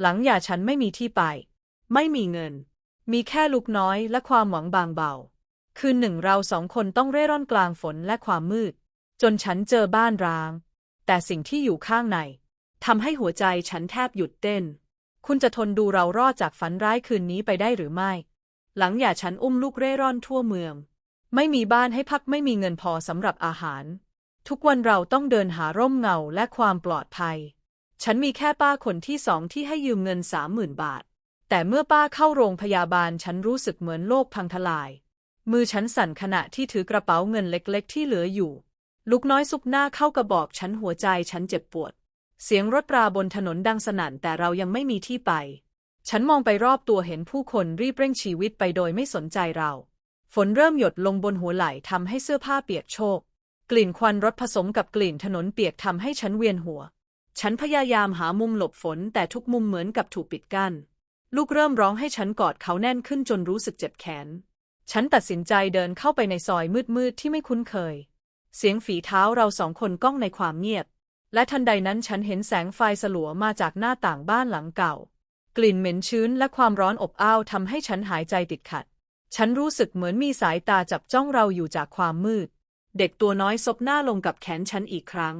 หลังหย่าฉันไม่มีที่ไป ไม่มีเงิน มีแค่ลูกน้อยและความหวังบางเบา คืนหนึ่งเราสองคนต้องเร่ร่อนกลางฝนและความมืด จนฉันเจอบ้านร้าง แต่สิ่งที่อยู่ข้างในทำให้หัวใจฉันแทบหยุดเต้น คุณจะทนดูเรารอดจากฝันร้ายคืนนี้ไปได้หรือไม่ หลังหย่าฉันอุ้มลูกเร่ร่อนทั่วเมือง ไม่มีบ้านให้พักไม่มีเงินพอสำหรับอาหาร ทุกวันเราต้องเดินหาร่มเงาและความปลอดภัย ฉันมีแค่ป้าคนที่สองที่ให้ยืมเงินสามหมื่นบาท แต่เมื่อป้าเข้าโรงพยาบาลฉันรู้สึกเหมือนโลกพังทลาย มือฉันสั่นขณะที่ถือกระเป๋าเงินเล็กๆ ที่เหลืออยู่ ลูกน้อยซุกหน้าเข้ากระบอกฉันหัวใจฉันเจ็บปวด เสียงรถราบนถนนดังสนั่นแต่เรายังไม่มีที่ไป ฉันมองไปรอบตัวเห็นผู้คนรีบเร่งชีวิตไปโดยไม่สนใจเรา ฝนเริ่มหยดลงบนหัวไหล่ทำให้เสื้อผ้าเปียกโชก กลิ่นควันรถผสมกับกลิ่นถนนเปียกทำให้ฉันเวียนหัว ฉันพยายามหามุมหลบฝนแต่ทุกมุมเหมือนกับถูกปิดกั้น ลูกเริ่มร้องให้ฉันกอดเขาแน่นขึ้นจนรู้สึกเจ็บแขน ฉันตัดสินใจเดินเข้าไปในซอยมืดๆที่ไม่คุ้นเคย เสียงฝีเท้าเราสองคนก้องในความเงียบ และทันใดนั้นฉันเห็นแสงไฟสลัวมาจากหน้าต่างบ้านหลังเก่า กลิ่นเหม็นชื้นและความร้อนอบอ้าวทำให้ฉันหายใจติดขัด ฉันรู้สึกเหมือนมีสายตาจับจ้องเราอยู่จากความมืด เด็กตัวน้อยซบหน้าลงกับแขนฉันอีกครั้ง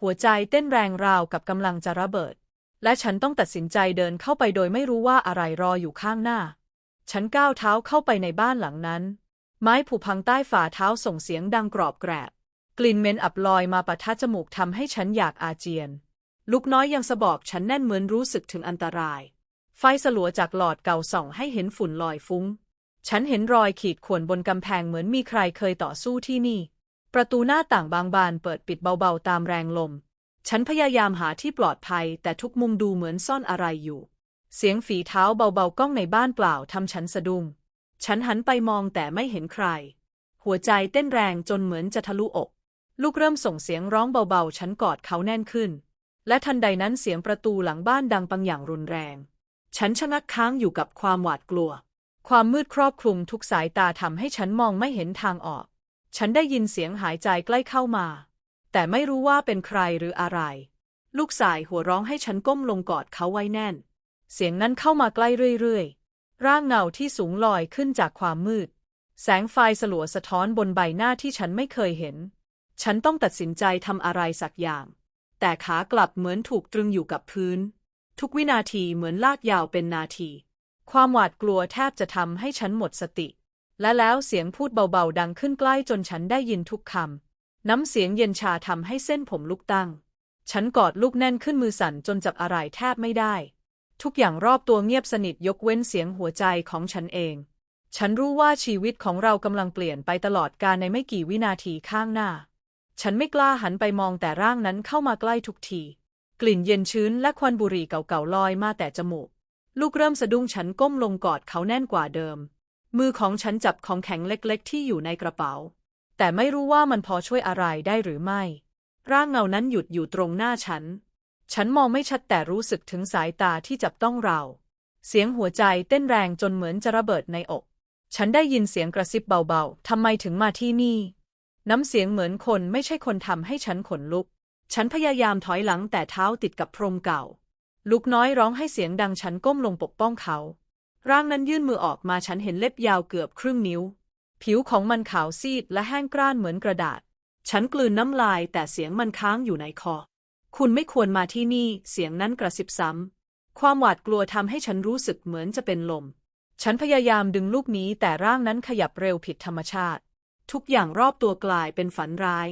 หัวใจเต้นแรงราวกับกำลังจะระเบิด และฉันต้องตัดสินใจเดินเข้าไปโดยไม่รู้ว่าอะไรรออยู่ข้างหน้า ฉันก้าวเท้าเข้าไปในบ้านหลังนั้น ไม้ผุพังใต้ฝ่าเท้าส่งเสียงดังกรอบแกรบ กลิ่นเหม็นอับลอยมาปะทะจมูกทำให้ฉันอยากอาเจียน ลูกน้อยยังสะบอกฉันแน่นเหมือนรู้สึกถึงอันตราย ไฟสลัวจากหลอดเก่าส่องให้เห็นฝุ่นลอยฟุ้ง ฉันเห็นรอยขีดข่วนบนกำแพงเหมือนมีใครเคยต่อสู้ที่นี่ ประตูหน้าต่างบางบานเปิดปิดเบาๆตามแรงลม ฉันพยายามหาที่ปลอดภัยแต่ทุกมุมดูเหมือนซ่อนอะไรอยู่ เสียงฝีเท้าเบาๆก้องในบ้านเปล่าทำฉันสะดุ้ง ฉันหันไปมองแต่ไม่เห็นใคร หัวใจเต้นแรงจนเหมือนจะทะลุอก ลูกเริ่มส่งเสียงร้องเบาๆ ฉันกอดเขาแน่นขึ้น และทันใดนั้นเสียงประตูหลังบ้านดังปังอย่างรุนแรง ฉันชะงักค้างอยู่กับความหวาดกลัว ความมืดครอบคลุมทุกสายตาทำให้ฉันมองไม่เห็นทางออก ฉันได้ยินเสียงหายใจใกล้เข้ามา แต่ไม่รู้ว่าเป็นใครหรืออะไร ลูกสายหัวร้องให้ฉันก้มลงกอดเขาไว้แน่น เสียงนั้นเข้ามาใกล้เรื่อยๆ ร่างเงาที่สูงลอยขึ้นจากความมืด แสงไฟสลัวสะท้อนบนใบหน้าที่ฉันไม่เคยเห็น ฉันต้องตัดสินใจทำอะไรสักอย่าง แต่ขากลับเหมือนถูกตรึงอยู่กับพื้น ทุกวินาทีเหมือนลากยาวเป็นนาที ความหวาดกลัวแทบจะทำให้ฉันหมดสติ และแล้วเสียงพูดเบาๆ ดังขึ้นใกล้จนฉันได้ยินทุกคำ น้ำเสียงเย็นชาทำให้เส้นผมลุกตั้ง ฉันกอดลูกแน่นขึ้นมือสั่นจนจับอะไรแทบไม่ได้ ทุกอย่างรอบตัวเงียบสนิทยกเว้นเสียงหัวใจของฉันเอง ฉันรู้ว่าชีวิตของเรากำลังเปลี่ยนไปตลอดกาลในไม่กี่วินาทีข้างหน้า ฉันไม่กล้าหันไปมองแต่ร่างนั้นเข้ามาใกล้ทุกที กลิ่นเย็นชื้นและควันบุหรี่เก่าๆลอยมาแต่จมูก ลูกเริ่มสะดุ้งฉันก้มลงกอดเขาแน่นกว่าเดิม มือของฉันจับของแข็งเล็กๆ ที่อยู่ในกระเป๋า แต่ไม่รู้ว่ามันพอช่วยอะไรได้หรือไม่ ร่างเงานั้นหยุดอยู่ตรงหน้าฉัน ฉันมองไม่ชัดแต่รู้สึกถึงสายตาที่จับต้องเรา เสียงหัวใจเต้นแรงจนเหมือนจะระเบิดในอก ฉันได้ยินเสียงกระซิบเบาๆ ทำไมถึงมาที่นี่ น้ำเสียงเหมือนคนไม่ใช่คนทำให้ฉันขนลุก ฉันพยายามถอยหลังแต่เท้าติดกับพรมเก่า ลูกน้อยร้องให้เสียงดังฉันก้มลงปกป้องเขา ร่างนั้นยื่นมือออกมาฉันเห็นเล็บยาวเกือบครึ่งนิ้ว ผิวของมันขาวซีดและแห้งกร้านเหมือนกระดาษ ฉันกลืนน้ำลายแต่เสียงมันค้างอยู่ในคอ คุณไม่ควรมาที่นี่ เสียงนั้นกระซิบซ้ำ ความหวาดกลัวทำให้ฉันรู้สึกเหมือนจะเป็นลม ฉันพยายามดึงลูกนี้แต่ร่างนั้นขยับเร็วผิดธรรมชาติ ทุกอย่างรอบตัวกลายเป็นฝันร้าย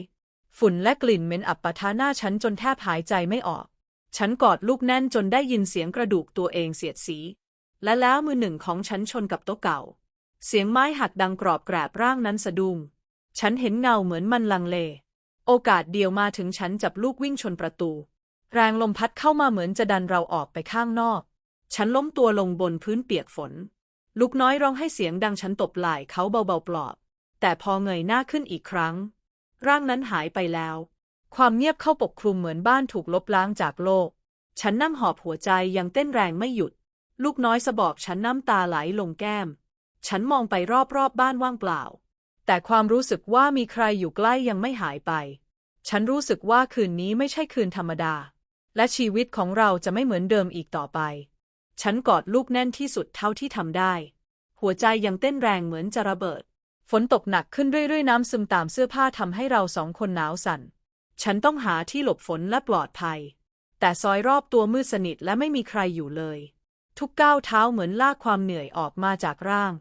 ฝุ่นและกลิ่นเหม็นอับปะทะหน้าฉันจนแทบหายใจไม่ออก ฉันกอดลูกแน่นจนได้ยินเสียงกระดูกตัวเองเสียดสี และแล้วมือหนึ่งของฉันชนกับโต๊ะเก่า เสียงไม้หักดังกรอบแกรบร่างนั้นสะดุ้งฉันเห็นเงาเหมือนมันลังเล โอกาสเดียวมาถึงฉันจับลูกวิ่งชนประตู แรงลมพัดเข้ามาเหมือนจะดันเราออกไปข้างนอก ฉันล้มตัวลงบนพื้นเปียกฝน ลูกน้อยร้องให้เสียงดังฉันตบไหล่เขาเบาๆปลอบ แต่พอเงยหน้าขึ้นอีกครั้ง ร่างนั้นหายไปแล้ว ความเงียบเข้าปกคลุมเหมือนบ้านถูกลบล้างจากโลก ฉันนั่งหอบหัวใจยังเต้นแรงไม่หยุด ลูกน้อยสะบอกฉันน้ำตาไหลลงแก้ม ฉันมองไปรอบๆบบ้านว่างเปล่า แต่ความรู้สึกว่ามีใครอยู่ใกล้ยังไม่หายไป ฉันรู้สึกว่าคืนนี้ไม่ใช่คืนธรรมดา และชีวิตของเราจะไม่เหมือนเดิมอีกต่อไป ฉันกอดลูกแน่นที่สุดเท่าที่ทำได้ หัวใจยังเต้นแรงเหมือนจะระเบิด ฝนตกหนักขึ้นเรื่อยๆ น้ำซึมตามเสื้อผ้าทำให้เราสองคนหนาวสั่น ฉันต้องหาที่หลบฝนและปลอดภัย แต่ซอยรอบตัวมืดสนิทและไม่มีใครอยู่เลย ทุกก้าวเท้าเหมือนลากความเหนื่อยออกมาจากร่าง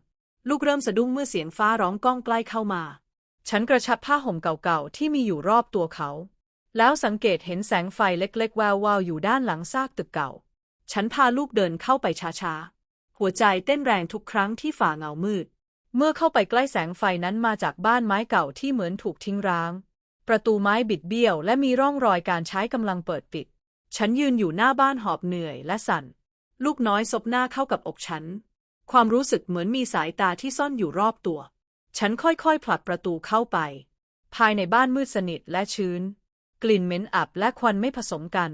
ลูกเริ่มสะดุ้งเมื่อเสียงฟ้าร้องก้องใกล้เข้ามา ฉันกระชับผ้าห่มเก่าๆที่มีอยู่รอบตัวเขา แล้วสังเกตเห็นแสงไฟเล็กๆแวววาวอยู่ด้านหลังซากตึกเก่า ฉันพาลูกเดินเข้าไปช้าๆ หัวใจเต้นแรงทุกครั้งที่ฝ่าเงามืด เมื่อเข้าไปใกล้แสงไฟนั้นมาจากบ้านไม้เก่าที่เหมือนถูกทิ้งร้าง ประตูไม้บิดเบี้ยวและมีร่องรอยการใช้กำลังเปิดปิด ฉันยืนอยู่หน้าบ้านหอบเหนื่อยและสั่น ลูกน้อยซบหน้าเข้ากับอกฉัน ความรู้สึกเหมือนมีสายตาที่ซ่อนอยู่รอบตัว ฉันค่อยๆผลักประตูเข้าไป ภายในบ้านมืดสนิทและชื้น กลิ่นเหม็นอับและควันไม่ผสมกัน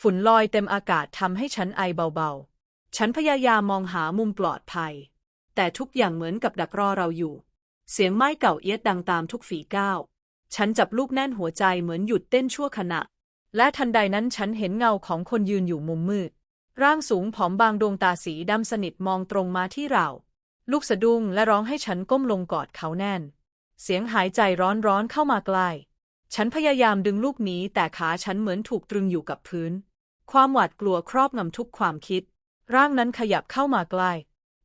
ฝุ่นลอยเต็มอากาศทำให้ฉันไอเบาๆ ฉันพยายามมองหามุมปลอดภัย แต่ทุกอย่างเหมือนกับดักรอเราอยู่ เสียงไม้เก่าเอียดดังตามทุกฝีก้าว ฉันจับลูกแน่นหัวใจเหมือนหยุดเต้นชั่วขณะ และทันใดนั้นฉันเห็นเงาของคนยืนอยู่มุมมืด ร่างสูงผอมบางดวงตาสีดำสนิทมองตรงมาที่เรา ลูกสะดุ้งและร้องให้ฉันก้มลงกอดเขาแน่น เสียงหายใจร้อนๆเข้ามาใกล้ ฉันพยายามดึงลูกหนีแต่ขาฉันเหมือนถูกตรึงอยู่กับพื้น ความหวาดกลัวครอบงำทุกความคิด ร่างนั้นขยับเข้ามาใกล้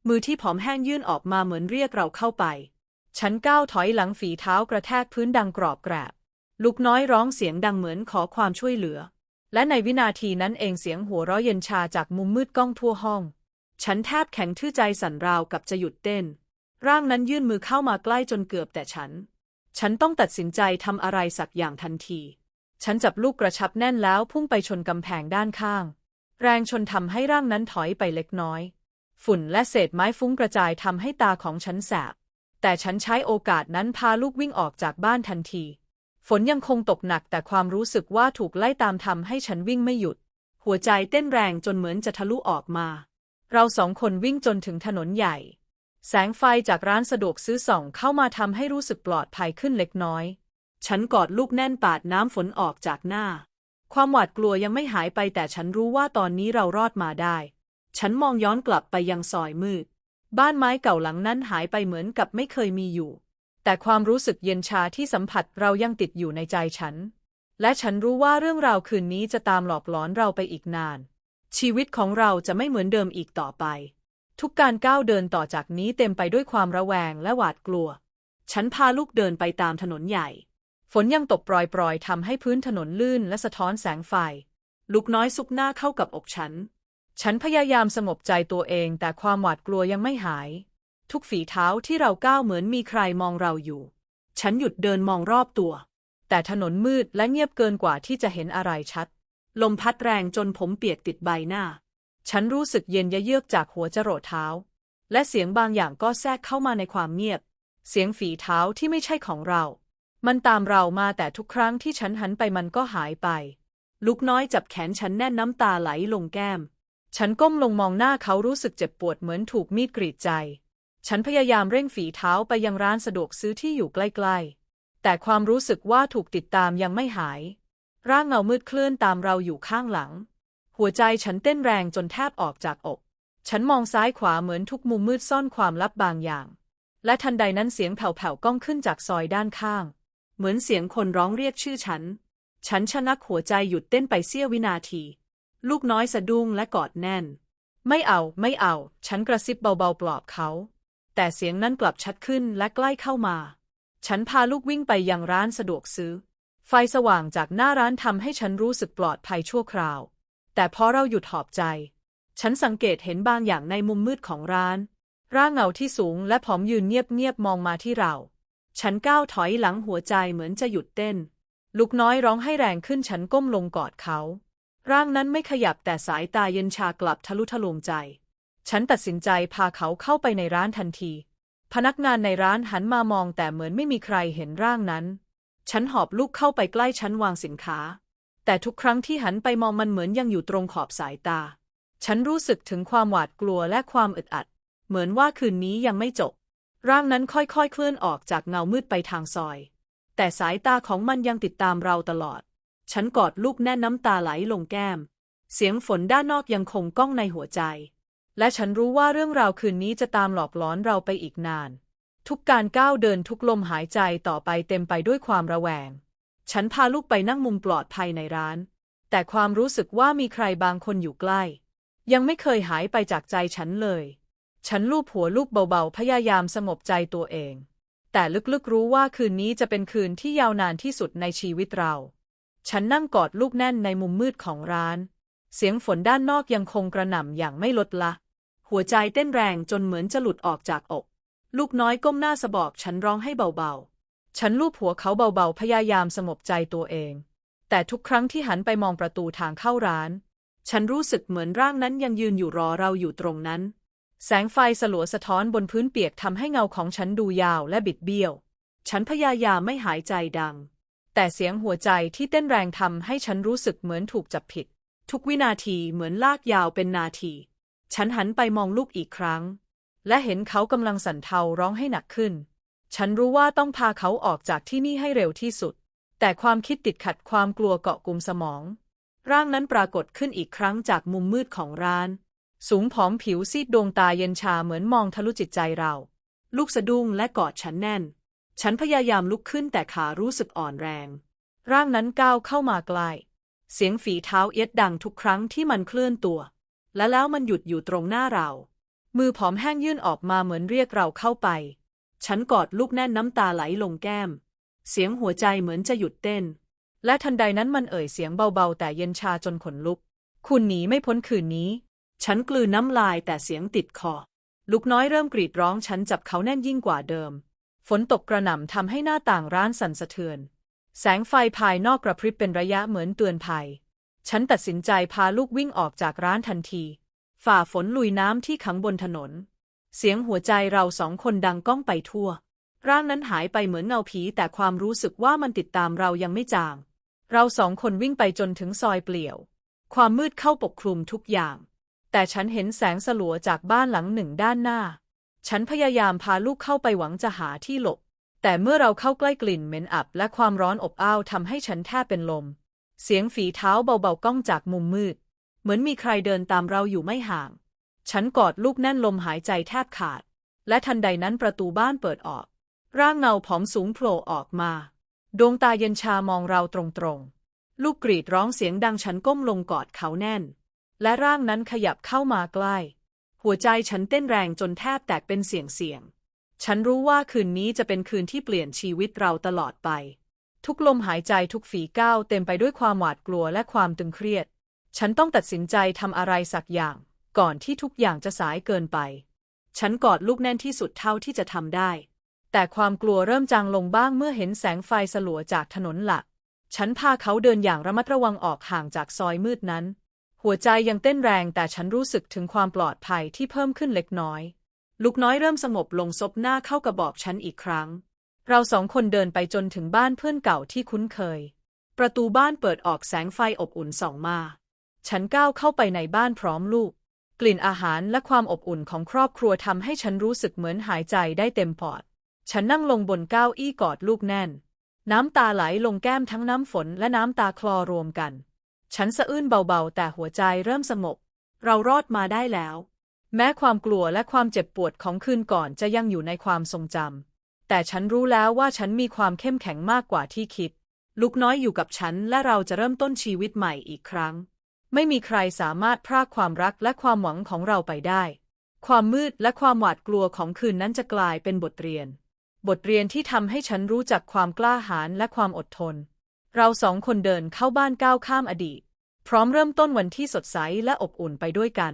มือที่ผอมแห้งยื่นออกมาเหมือนเรียกเราเข้าไป ฉันก้าวถอยหลังฝีเท้ากระแทกพื้นดังกรอบแกรบ ลูกน้อยร้องเสียงดังเหมือนขอความช่วยเหลือ และในวินาทีนั้นเองเสียงหัวเราะเย็นชาจากมุมมืดก้องทั่วห้อง ฉันแทบแข็งทื่อใจสั่นราวกับจะหยุดเต้น ร่างนั้นยื่นมือเข้ามาใกล้จนเกือบแต่ฉัน ฉันต้องตัดสินใจทำอะไรสักอย่างทันที ฉันจับลูกกระชับแน่นแล้วพุ่งไปชนกำแพงด้านข้าง แรงชนทำให้ร่างนั้นถอยไปเล็กน้อย ฝุ่นและเศษไม้ฟุ้งกระจายทำให้ตาของฉันแสบ แต่ฉันใช้โอกาสนั้นพาลูกวิ่งออกจากบ้านทันที ฝนยังคงตกหนักแต่ความรู้สึกว่าถูกไล่ตามทำให้ฉันวิ่งไม่หยุด หัวใจเต้นแรงจนเหมือนจะทะลุออกมา เราสองคนวิ่งจนถึงถนนใหญ่ แสงไฟจากร้านสะดวกซื้อส่องเข้ามาทำให้รู้สึกปลอดภัยขึ้นเล็กน้อย ฉันกอดลูกแน่นปาดน้ำฝนออกจากหน้า ความหวาดกลัวยังไม่หายไปแต่ฉันรู้ว่าตอนนี้เรารอดมาได้ ฉันมองย้อนกลับไปยังซอยมืด บ้านไม้เก่าหลังนั้นหายไปเหมือนกับไม่เคยมีอยู่ แต่ความรู้สึกเย็นชาที่สัมผัสเรายังติดอยู่ในใจฉัน และฉันรู้ว่าเรื่องราวคืนนี้จะตามหลอกหลอนเราไปอีกนาน ชีวิตของเราจะไม่เหมือนเดิมอีกต่อไป ทุกการก้าวเดินต่อจากนี้เต็มไปด้วยความระแวงและหวาดกลัว ฉันพาลูกเดินไปตามถนนใหญ่ ฝนยังตกปรอยๆทำให้พื้นถนนลื่นและสะท้อนแสงไฟ ลูกน้อยซุกหน้าเข้ากับอกฉัน ฉันพยายามสงบใจตัวเองแต่ความหวาดกลัวยังไม่หาย ทุกฝีเท้าที่เราก้าวเหมือนมีใครมองเราอยู่ ฉันหยุดเดินมองรอบตัว แต่ถนนมืดและเงียบเกินกว่าที่จะเห็นอะไรชัด ลมพัดแรงจนผมเปียกติดใบหน้า ฉันรู้สึกเย็นยะเยือกจากหัวจรดเท้า และเสียงบางอย่างก็แทรกเข้ามาในความเงียบ เสียงฝีเท้าที่ไม่ใช่ของเรา มันตามเรามาแต่ทุกครั้งที่ฉันหันไปมันก็หายไป ลูกน้อยจับแขนฉันแน่นน้ำตาไหลลงแก้ม ฉันก้มลงมองหน้าเขารู้สึกเจ็บปวดเหมือนถูกมีดกรีดใจ ฉันพยายามเร่งฝีเท้าไปยังร้านสะดวกซื้อที่อยู่ใกล้ๆ แต่ความรู้สึกว่าถูกติดตามยังไม่หาย ร่างเงามืดเคลื่อนตามเราอยู่ข้างหลัง หัวใจฉันเต้นแรงจนแทบออกจากอก ฉันมองซ้ายขวาเหมือนทุกมุมมืดซ่อนความลับบางอย่าง และทันใดนั้นเสียงแผ่วๆก้องขึ้นจากซอยด้านข้าง เหมือนเสียงคนร้องเรียกชื่อฉัน ฉันชะงักหัวใจหยุดเต้นไปเสี้ยววินาที ลูกน้อยสะดุ้งและกอดแน่น ไม่เอา ไม่เอา ฉันกระซิบเบาๆปลอบเขา แต่เสียงนั้นกลับชัดขึ้นและใกล้เข้ามา ฉันพาลูกวิ่งไปยังร้านสะดวกซื้อ ไฟสว่างจากหน้าร้านทำให้ฉันรู้สึกปลอดภัยชั่วคราว แต่พอเราหยุดหอบใจ ฉันสังเกตเห็นบางอย่างในมุมมืดของร้าน ร่างเงาที่สูงและผอมยืนเงียบๆมองมาที่เรา ฉันก้าวถอยหลังหัวใจเหมือนจะหยุดเต้น ลูกน้อยร้องให้แรงขึ้นฉันก้มลงกอดเขา ร่างนั้นไม่ขยับแต่สายตาเย็นชากลับทะลุทะลวงใจ ฉันตัดสินใจพาเขาเข้าไปในร้านทันที พนักงานในร้านหันมามองแต่เหมือนไม่มีใครเห็นร่างนั้น ฉันหอบลูกเข้าไปใกล้ชั้นวางสินค้า แต่ทุกครั้งที่หันไปมองมันเหมือนยังอยู่ตรงขอบสายตา ฉันรู้สึกถึงความหวาดกลัวและความอึดอัด เหมือนว่าคืนนี้ยังไม่จบ ร่างนั้นค่อยๆ เคลื่อนออกจากเงามืดไปทางซอย แต่สายตาของมันยังติดตามเราตลอด ฉันกอดลูกแน่นน้ำตาไหลลงแก้ม เสียงฝนด้านนอกยังคงก้องในหัวใจ และฉันรู้ว่าเรื่องราวคืนนี้จะตามหลอกหลอนเราไปอีกนาน ทุกการก้าวเดินทุกลมหายใจต่อไปเต็มไปด้วยความระแวง ฉันพาลูกไปนั่งมุมปลอดภัยในร้าน แต่ความรู้สึกว่ามีใครบางคนอยู่ใกล้ ยังไม่เคยหายไปจากใจฉันเลย ฉันลูบหัวลูกเบาๆ พยายามสงบใจตัวเอง แต่ลึกๆรู้ว่าคืนนี้จะเป็นคืนที่ยาวนานที่สุดในชีวิตเรา ฉันนั่งกอดลูกแน่นในมุมมืดของร้าน เสียงฝนด้านนอกยังคงกระหน่ำอย่างไม่ลดละ หัวใจเต้นแรงจนเหมือนจะหลุดออกจากอก ลูกน้อยก้มหน้าสะบอบฉันร้องให้เบาๆ ฉันลูบหัวเขาเบาๆ พยายามสงบใจตัวเอง แต่ทุกครั้งที่หันไปมองประตูทางเข้าร้าน ฉันรู้สึกเหมือนร่างนั้นยังยืนอยู่รอเราอยู่ตรงนั้น แสงไฟสลัวสะท้อนบนพื้นเปียกทำให้เงาของฉันดูยาวและบิดเบี้ยว ฉันพยายามไม่หายใจดัง แต่เสียงหัวใจที่เต้นแรงทำให้ฉันรู้สึกเหมือนถูกจับผิด ทุกวินาทีเหมือนลากยาวเป็นนาที ฉันหันไปมองลูกอีกครั้ง และเห็นเขากำลังสั่นเทาร้องให้หนักขึ้น ฉันรู้ว่าต้องพาเขาออกจากที่นี่ให้เร็วที่สุด แต่ความคิดติดขัดความกลัวเกาะกลุ่มสมอง ร่างนั้นปรากฏขึ้นอีกครั้งจากมุมมืดของร้าน สูงผอมผิวซีดดวงตาเย็นชาเหมือนมองทะลุจิตใจเรา ลูกสะดุ้งและกอดฉันแน่น ฉันพยายามลุกขึ้นแต่ขารู้สึกอ่อนแรง ร่างนั้นก้าวเข้ามาใกล้ เสียงฝีเท้าเอียดดังทุกครั้งที่มันเคลื่อนตัว และแล้วมันหยุดอยู่ตรงหน้าเรา มือผอมแห้งยื่นออกมาเหมือนเรียกเราเข้าไป ฉันกอดลูกแน่นน้ำตาไหลลงแก้ม เสียงหัวใจเหมือนจะหยุดเต้น และทันใดนั้นมันเอ่ยเสียงเบาๆ แต่เย็นชาจนขนลุก คุณหนีไม่พ้นคืนนี้ ฉันกลืนน้ำลายแต่เสียงติดคอ ลูกน้อยเริ่มกรีดร้องฉันจับเขาแน่นยิ่งกว่าเดิม ฝนตกกระหน่ำทำให้หน้าต่างร้านสั่นสะเทือน แสงไฟภายนอกกระพริบเป็นระยะเหมือนเตือนภัย ฉันตัดสินใจพาลูกวิ่งออกจากร้านทันที ฝ่าฝนลุยน้ำที่ขังบนถนน เสียงหัวใจเราสองคนดังก้องไปทั่ว ร่างนั้นหายไปเหมือนเงาผีแต่ความรู้สึกว่ามันติดตามเรายังไม่จาง เราสองคนวิ่งไปจนถึงซอยเปลี่ยว ความมืดเข้าปกคลุมทุกอย่าง แต่ฉันเห็นแสงสลัวจากบ้านหลังหนึ่งด้านหน้า ฉันพยายามพาลูกเข้าไปหวังจะหาที่หลบ แต่เมื่อเราเข้าใกล้กลิ่นเหม็นอับและความร้อนอบอ้าวทำให้ฉันแทบเป็นลม เสียงฝีเท้าเบาๆก้องจากมุมมืด เหมือนมีใครเดินตามเราอยู่ไม่ห่าง ฉันกอดลูกแน่นลมหายใจแทบขาด และทันใดนั้นประตูบ้านเปิดออก ร่างเงาผอมสูงโผล่ออกมา ดวงตาเย็นชามองเราตรงๆ ลูกกรีดร้องเสียงดังฉันก้มลงกอดเขาแน่น และร่างนั้นขยับเข้ามาใกล้ หัวใจฉันเต้นแรงจนแทบแตกเป็นเสียงเสียง ฉันรู้ว่าคืนนี้จะเป็นคืนที่เปลี่ยนชีวิตเราตลอดไป ทุกลมหายใจทุกฝีก้าวเต็มไปด้วยความหวาดกลัวและความตึงเครียด ฉันต้องตัดสินใจทำอะไรสักอย่าง ก่อนที่ทุกอย่างจะสายเกินไป ฉันกอดลูกแน่นที่สุดเท่าที่จะทำได้ แต่ความกลัวเริ่มจางลงบ้างเมื่อเห็นแสงไฟสลัวจากถนนหลัก ฉันพาเขาเดินอย่างระมัดระวังออกห่างจากซอยมืดนั้น หัวใจยังเต้นแรงแต่ฉันรู้สึกถึงความปลอดภัยที่เพิ่มขึ้นเล็กน้อย ลูกน้อยเริ่มสงบลงซบหน้าเข้ากระบอกฉันอีกครั้ง เราสองคนเดินไปจนถึงบ้านเพื่อนเก่าที่คุ้นเคย ประตูบ้านเปิดออกแสงไฟอบอุ่นส่องมา ฉันก้าวเข้าไปในบ้านพร้อมลูก กลิ่นอาหารและความอบอุ่นของครอบครัวทำให้ฉันรู้สึกเหมือนหายใจได้เต็มปอด ฉันนั่งลงบนเก้าอี้กอดลูกแน่น น้ำตาไหลลงแก้มทั้งน้ำฝนและน้ำตาคลอรวมกัน ฉันสะอื้นเบาๆ แต่หัวใจเริ่มสงบเรารอดมาได้แล้ว แม้ความกลัวและความเจ็บปวดของคืนก่อนจะยังอยู่ในความทรงจำ แต่ฉันรู้แล้วว่าฉันมีความเข้มแข็งมากกว่าที่คิด ลูกน้อยอยู่กับฉันและเราจะเริ่มต้นชีวิตใหม่อีกครั้ง ไม่มีใครสามารถพรากความรักและความหวังของเราไปได้ ความมืดและความหวาดกลัวของคืนนั้นจะกลายเป็นบทเรียน บทเรียนที่ทำให้ฉันรู้จักความกล้าหาญและความอดทน เราสองคนเดินเข้าบ้านก้าวข้ามอดีต พร้อมเริ่มต้นวันที่สดใสและอบอุ่นไปด้วยกัน